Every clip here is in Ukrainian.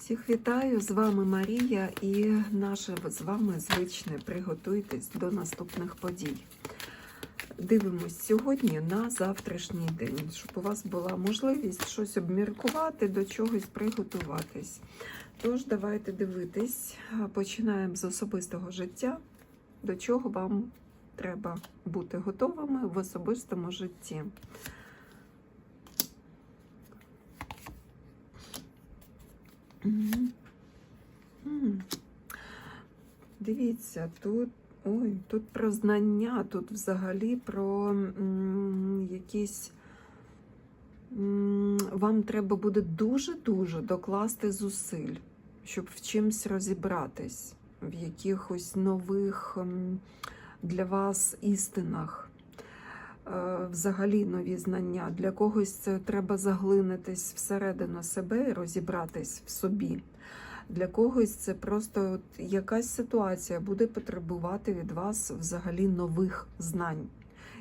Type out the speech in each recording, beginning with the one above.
Всіх вітаю! З вами Марія і наше з вами звичне приготуйтесь до наступних подій. Дивимось сьогодні на завтрашній день, щоб у вас була можливість щось обміркувати, до чогось приготуватись. Тож, давайте дивитись. Починаємо з особистого життя, до чого вам треба бути готовими в особистому житті. Дивіться, тут ой, тут про знання, тут взагалі про м, якісь. м, Вам треба буде дуже-дуже докласти зусиль, щоб в чимсь розібратись, в якихось нових для вас істинах. Е, Взагалі нові знання. Для когось це треба заглинитись всередину себе і розібратись в собі. Для когось це просто от якась ситуація буде потребувати від вас взагалі нових знань,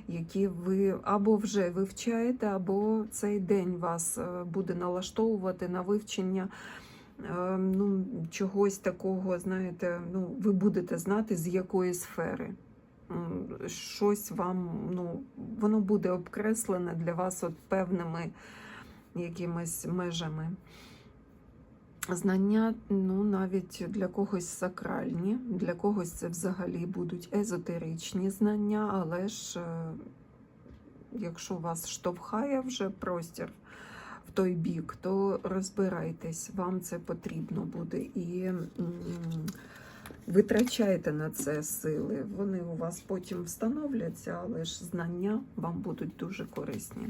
які ви або вже вивчаєте, або цей день вас е, буде налаштовувати на вивчення е, ну, чогось такого, знаєте, ну, ви будете знати, з якої сфери. Щось вам, ну, воно буде обкреслене для вас от певними якимись межами. Знання, ну, навіть для когось сакральні, для когось це взагалі будуть езотеричні знання, але ж е, якщо вас штовхає вже простір в той бік, то розбирайтесь, вам це потрібно буде. І витрачайте на це сили. Вони у вас потім встановляться, але ж знання вам будуть дуже корисні.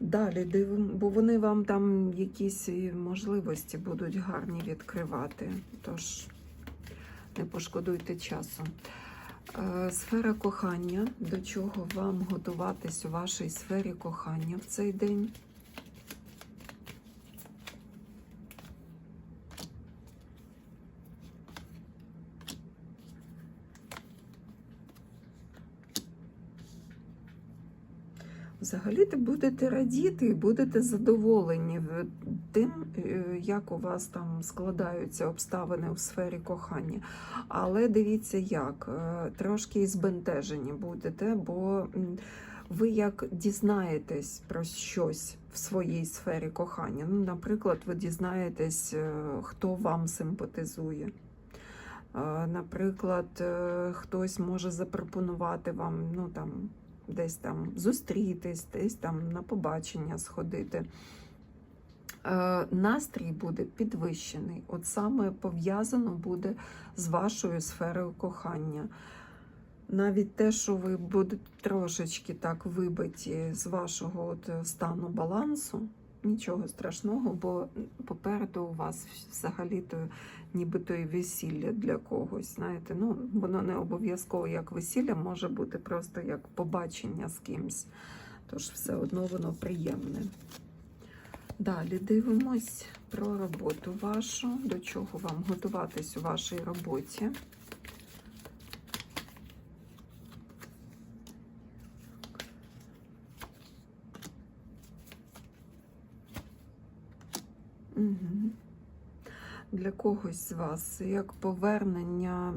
Далі дивимо, бо вони вам там якісь можливості будуть гарні відкривати. Тож не пошкодуйте часу. Е, Сфера кохання. До чого вам готуватись у вашій сфері кохання в цей день? Взагалі ти будете радіти і будете задоволені тим, е, як у вас там складаються обставини у сфері кохання. Але дивіться, як е, трошки збентежені будете, бо ви як дізнаєтесь про щось в своїй сфері кохання. Ну, наприклад, ви дізнаєтесь, е, хто вам симпатизує. Наприклад, хтось може запропонувати вам, ну там десь там зустрітись, десь там на побачення сходити. Е, Настрій буде підвищений. От саме пов'язано буде з вашою сферою кохання. Навіть те, що ви будете трошечки так вибиті з вашого от стану балансу, нічого страшного, бо попереду у вас взагалі-то нібито і весілля для когось. Знаєте, ну воно не обов'язково як весілля, може бути просто як побачення з кимсь. Тож все одно воно приємне. Далі дивимось про роботу вашу, до чого вам готуватись у вашій роботі. Для когось з вас як повернення.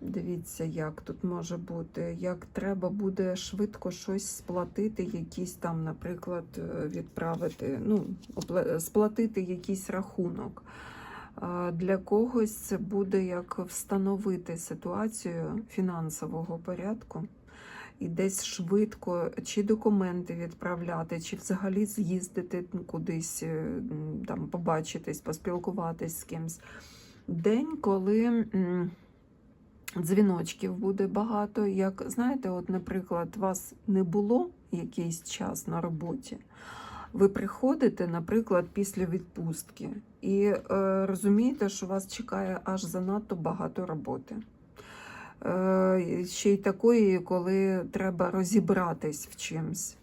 Дивіться, як тут може бути, як треба буде швидко щось сплатити, якісь там, наприклад, е, відправити, ну, сплатити якийсь рахунок. Для когось це буде як встановити ситуацію фінансового порядку і десь швидко чи документи відправляти, чи взагалі з'їздити кудись, е, там побачитись, поспілкуватись з кимсь. День, коли. Дзвіночків буде багато. Як знаєте, от, наприклад, вас не було якийсь час на роботі. Ви приходите, наприклад, після відпустки, і е, розумієте, що вас чекає аж занадто багато роботи. Е, ще й такої, коли треба розібратись в чимсь.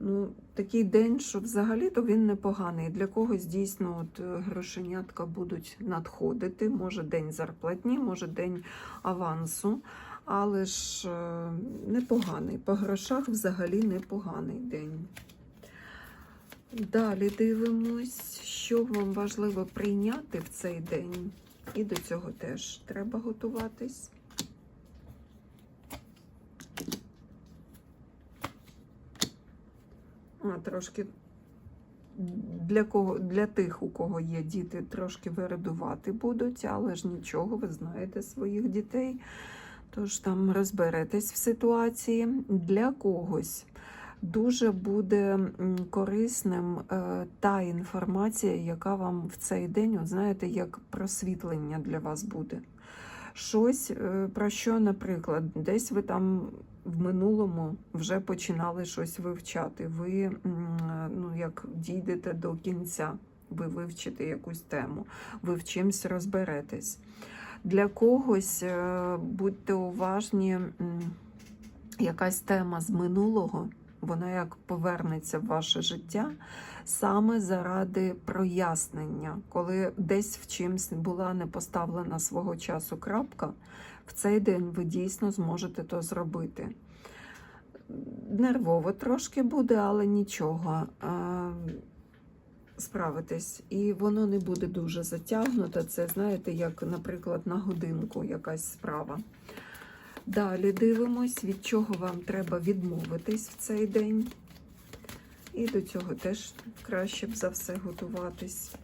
Ну, такий день, що взагалі-то він непоганий. Для когось дійсно от е, грошенятка будуть надходити. Може день зарплатні, може день авансу, але ж е, непоганий. По грошах взагалі непоганий день. Далі дивимось, що вам важливо прийняти в цей день, і до цього теж треба готуватись. А, трошки для кого для тих, у кого є діти, трошки вирадувати будуть, але ж нічого, ви знаєте своїх дітей. Тож там розберетесь в ситуації. Для когось дуже буде корисним е, та інформація, яка вам в цей день, от знаєте, як просвітлення для вас буде. Щось, е, про що, наприклад, десь ви там в минулому вже починали щось вивчати. Ви ну, як дійдете до кінця, ви вивчите якусь тему, ви в чимсь розберетесь. Для когось е, будьте уважні, якась тема з минулого, вона як повернеться в ваше життя саме заради прояснення, коли десь в чимсь була не поставлена свого часу крапка, в цей день ви дійсно зможете то зробити. Нервово трошки буде, але нічого. Справитесь, і воно не буде дуже затягнуто. Це, знаєте, як, наприклад, на годинку якась справа. Далі дивимось, від чого вам треба відмовитись в цей день. І до цього теж краще б за все готуватись.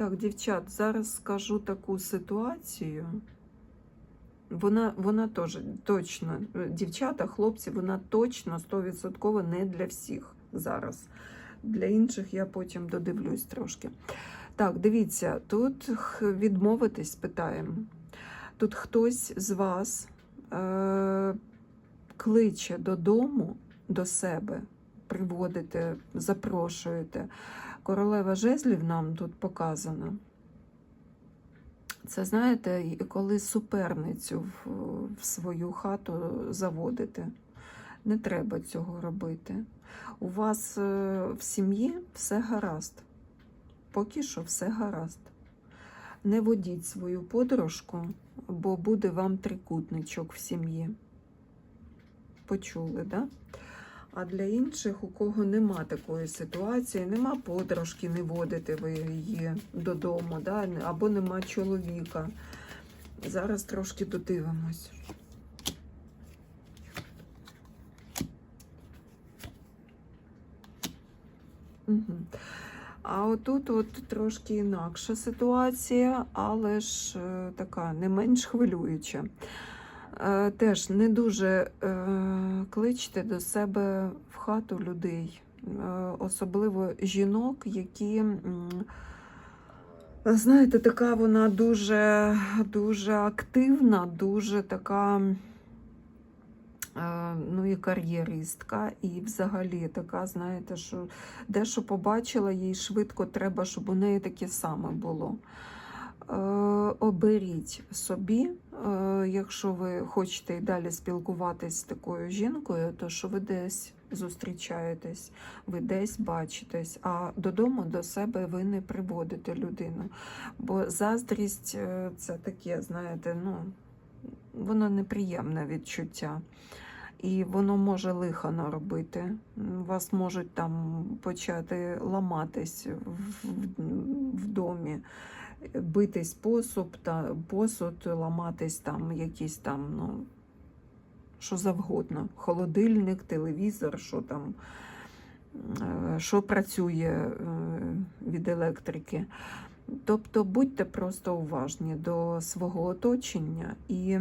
Так, дівчат, зараз скажу таку ситуацію. Вона, вона теж точно, е, дівчата, хлопці, вона точно 100% не для всіх зараз. Для інших я потім додивлюсь трошки. Так, дивіться, тут відмовитись питаємо. Тут хтось з вас е- кличе додому до себе, приводите, запрошуєте. Королева жезлів нам тут показана. Це знаєте, коли суперницю в, свою хату заводите. Не треба цього робити. У вас е, в сім'ї все гаразд. Поки що все гаразд. Не водіть свою подружку, бо буде вам трикутничок в сім'ї. Почули, да? А для інших, у кого нема такої ситуації, нема подружки, не водите ви її додому, да? або нема чоловіка. Зараз трошки додивимось. Угу. А отут от трошки інакша ситуація, але ж е, така не менш хвилююча. Е, Теж не дуже е, кличте до себе в хату людей, е, особливо жінок, які, знаєте, така вона дуже, дуже активна, дуже така. Ну, і кар'єристка, і взагалі така, знаєте, що дещо побачила, їй швидко треба, щоб у неї таке саме було. Е, оберіть собі, е, якщо ви хочете і далі спілкуватись з такою жінкою, то що ви десь зустрічаєтесь, ви десь бачитесь, а додому до себе ви не приводите людину. Бо заздрість е, це таке, знаєте, ну, воно неприємне відчуття. І воно може лиха наробити. Вас можуть там почати ламатись в, в, в домі битись посуд, та посуд, ламатись там якісь там, ну, що завгодно. Холодильник, телевізор, що там, е, що працює е, від електрики. Тобто будьте просто уважні до свого оточення. І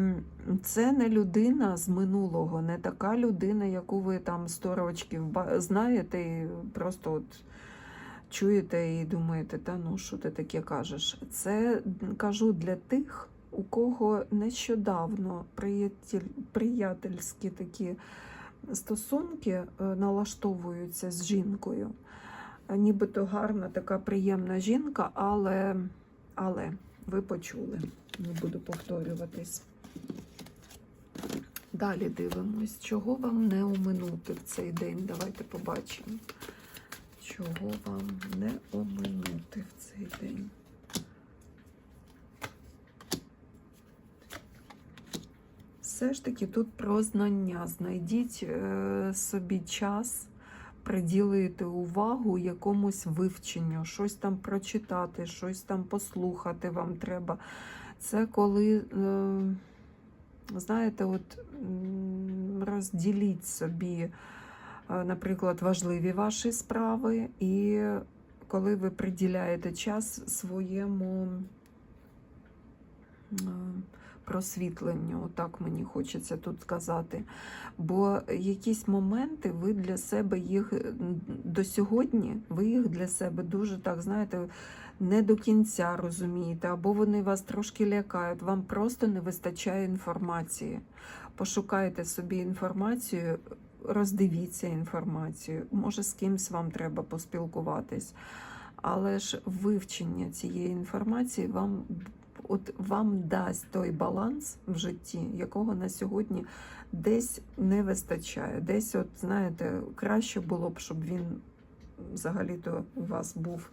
це не людина з минулого, не така людина, яку ви там 100 років знаєте, і просто от чуєте і думаєте, та ну що ти таке кажеш? Це кажу для тих, у кого нещодавно приятельські такі стосунки е, налаштовуються з жінкою. Е, Нібито гарна, така приємна жінка, але, але ви почули, не буду повторюватись. Далі дивимось, чого вам не оминути в цей день. Давайте побачимо чого вам не оминути в цей день. Все ж таки тут про знання. Знайдіть е, собі час, приділити увагу якомусь вивченню, щось там прочитати, щось там послухати вам треба. Це коли, е, знаєте, от розділіть собі наприклад, важливі ваші справи, і коли ви приділяєте час своєму е, просвітленню, отак мені хочеться тут сказати. Бо якісь моменти ви для себе їх до сьогодні, ви їх для себе дуже так, знаєте, не до кінця розумієте, або вони вас трошки лякають, вам просто не вистачає інформації. Пошукайте собі інформацію, роздивіться інформацію. Може, з кимсь вам треба поспілкуватись. Але ж вивчення цієї інформації вам, от вам дасть той баланс в житті, якого на сьогодні десь не вистачає. Десь, от знаєте, краще було б, щоб він взагалі-то у вас був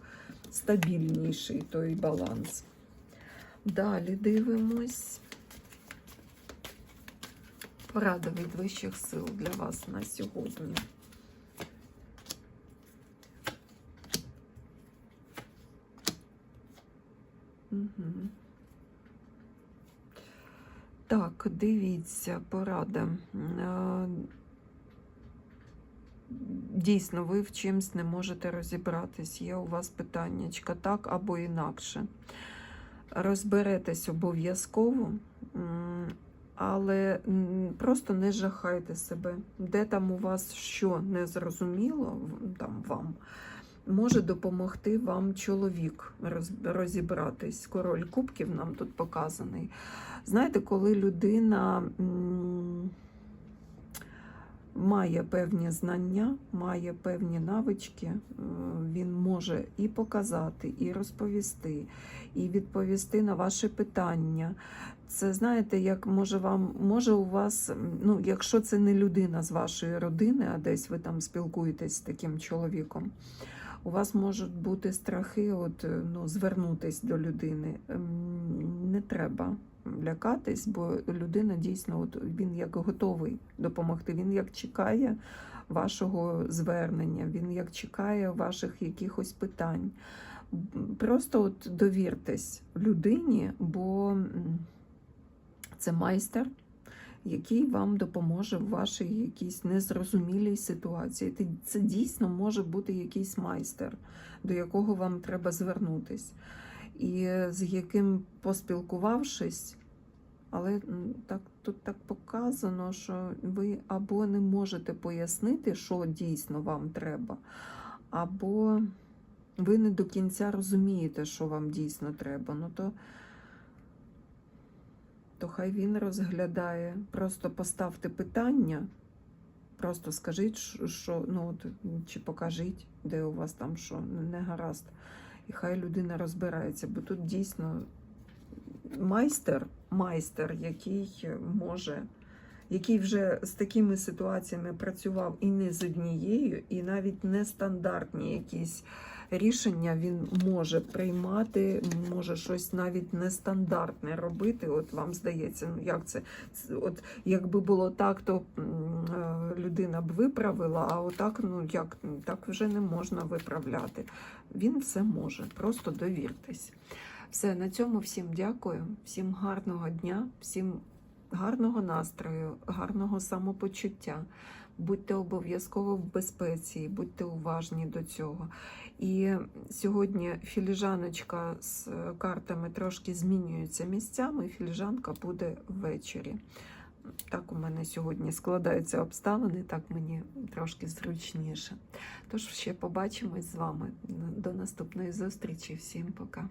стабільніший той баланс. Далі дивимось. Порада від вищих сил для вас на сьогодні. Угу. Так, дивіться, порада. Е, Дійсно, ви в чимсь не можете розібратись. Є у вас питаннячка так або інакше. Розберетесь обов'язково, але просто не жахайте себе. Де там у вас що не зрозуміло, там вам може допомогти вам чоловік розібратись. Король кубків нам тут показаний. Знаєте, коли людина. Має певні знання, має певні навички, е, він може і показати, і розповісти, і відповісти на ваші питання. Це знаєте, як може вам, може у вас, ну, якщо це не людина з вашої родини, а десь ви там спілкуєтесь з таким чоловіком. У вас можуть бути страхи, от, е, ну, звернутись до людини. Ем, Не треба лякатись, бо людина дійсно, от він як готовий допомогти. Він як чекає вашого звернення, він як чекає ваших якихось питань. Просто от довіртесь людині, бо це майстер, який вам допоможе в вашій якійсь незрозумілій ситуації. Це дійсно може бути якийсь майстер, до якого вам треба звернутись. І з яким поспілкувавшись, але так тут так показано, що ви або не можете пояснити, що дійсно вам треба, або ви не до кінця розумієте, що вам дійсно треба. Ну то, то хай він розглядає. Просто поставте питання, просто скажіть, що ну, от, чи покажіть, де у вас там що не гаразд. І хай людина розбирається, бо тут дійсно майстер, майстер, який може, який вже з такими ситуаціями працював і не з однією, і навіть нестандартні якісь рішення він може приймати, може щось навіть нестандартне робити. От вам здається, ну як це? От якби було так, то е, людина б виправила, а отак, ну як так вже не можна виправляти. Він все може, просто довіртесь. Все, на цьому всім дякую, всім гарного дня, всім гарного настрою, гарного самопочуття. Будьте обов'язково в безпеці, будьте уважні до цього. І сьогодні філіжаночка з е, картами трошки змінюється місцями, філіжанка буде ввечері. Так у мене сьогодні складаються обставини, так мені трошки зручніше. Тож ще побачимось з вами. До наступної зустрічі. Всім пока.